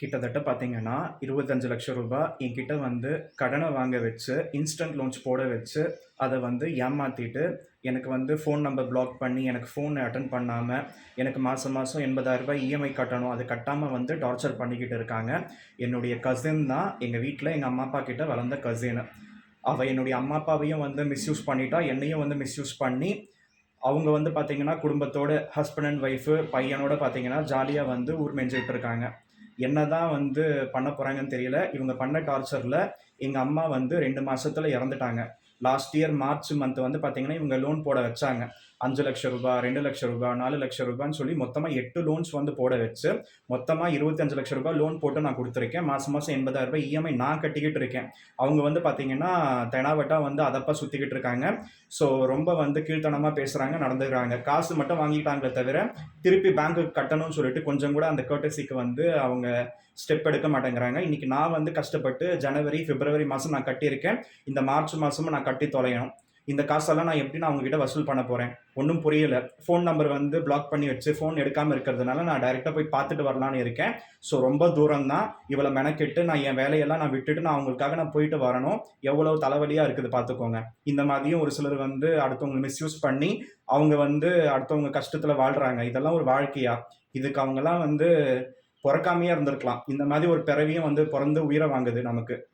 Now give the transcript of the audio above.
கிட்டத்தட்ட பார்த்தீங்கன்னா, 25 லட்சம் ரூபாய் என்கிட்ட வந்து கடனை வாங்க வச்சு, இன்ஸ்டன்ட் லோன்ஸ் போட வச்சு, அதை வந்து ஏமாற்றிட்டு எனக்கு வந்து ஃபோன் நம்பர் பிளாக் பண்ணி, எனக்கு ஃபோனை அட்டன் பண்ணாமல் எனக்கு மாதம் மாதம் ரூ. 80,000 இஎம்ஐ கட்டணும். அது கட்டாமல் வந்து டார்ச்சர் பண்ணிக்கிட்டு இருக்காங்க. என்னுடைய கசின் தான் எங்கள் வீட்டில் எங்கள் அம்மா, அப்பா கிட்ட வளர்ந்த கசின். அவள் என்னுடைய அம்மா, அப்பாவையும் வந்து மிஸ்யூஸ் பண்ணிட்டா. என்னையும் வந்து மிஸ்யூஸ் பண்ணி, அவங்க வந்து பார்த்தீங்கன்னா, குடும்பத்தோட ஹஸ்பண்ட் அண்ட் ஒய்ஃப் பையனோட பார்த்தீங்கன்னா, ஜாலியாக வந்து ஊர் மெஞ்சிகிட்டு இருக்காங்க. என்னதான் வந்து பண்ண போறாங்கன்னு தெரியல. இவங்க பண்ண டார்ச்சர்ல எங்க அம்மா வந்து ரெண்டு மாசத்துல இறந்துட்டாங்க. லாஸ்ட் இயர் மார்ச் மந்த் வந்து பார்த்தீங்கன்னா, இவங்க லோன் போட வச்சாங்க. அஞ்சு லட்சம் ரூபாய் ரெண்டு லட்சம் ரூபாய் நாலு லட்சம் ரூபான்னு சொல்லி மொத்தமாக எட்டு லோன்ஸ் வந்து போட வச்சு, மொத்தமாக இருபத்தஞ்சு லட்சம் ரூபாய் லோன் போட்டு நான் கொடுத்துருக்கேன் மாதம் மாதம் எண்பதாயிரம் ரூபாய் இஎம்ஐ நான் கட்டிக்கிட்டு இருக்கேன். அவங்க வந்து பார்த்தீங்கன்னா, தெனாவட்டா வந்து அதப்பா சுற்றிக்கிட்டு இருக்காங்க. ஸோ ரொம்ப வந்து கீழ்த்தனமாக பேசுகிறாங்க நடந்துக்கிறாங்க. காசு மட்டும் வாங்கிட்டாங்களே தவிர, திருப்பி பேங்க்குக்கு கட்டணும்னு சொல்லிட்டு கொஞ்சம் கூட அந்த கர்ட்டஸிக்கு வந்து அவங்க ஸ்டெப் எடுக்க மாட்டேங்கிறாங்க. இன்னைக்கு நான் வந்து கஷ்டப்பட்டு ஜனவரி, பிப்ரவரி மாதம் நான் கட்டியிருக்கேன். இந்த மார்ச் மாதமும் நான் கட்டி தொலையணும். இந்த காசெல்லாம் நான் எப்படி நான் அவங்ககிட்ட வசூல் பண்ண போகிறேன் ஒன்றும் புரியல. ஃபோன் நம்பர் வந்து பிளாக் பண்ணி வச்சு, ஃபோன் எடுக்காமல் இருக்கிறதுனால நான் டைரெக்டாக போய் பார்த்துட்டு வரலான்னு இருக்கேன். ஸோ ரொம்ப தூரம் தான். இவ்வளோ மெனக்கெட்டு நான் என் வேலையெல்லாம் நான் விட்டுட்டு நான் அவங்களுக்காக நான் போயிட்டு வரணும். எவ்வளோ தலைவலியாக இருக்குது பார்த்துக்கோங்க. இந்த மாதிரியும் ஒரு சிலர் வந்து அடுத்தவங்க மிஸ்யூஸ் பண்ணி, அவங்க வந்து அடுத்தவங்க கஷ்டத்தில் வாழ்கிறாங்க இதெல்லாம் ஒரு வாழ்க்கையா? இதுக்கு அவங்கெல்லாம் வந்து பிறக்காமையே இருந்திருக்கலாம். இந்த மாதிரி ஒரு பிறவியும் வந்து பிறந்து உயிரை வாங்குது நமக்கு.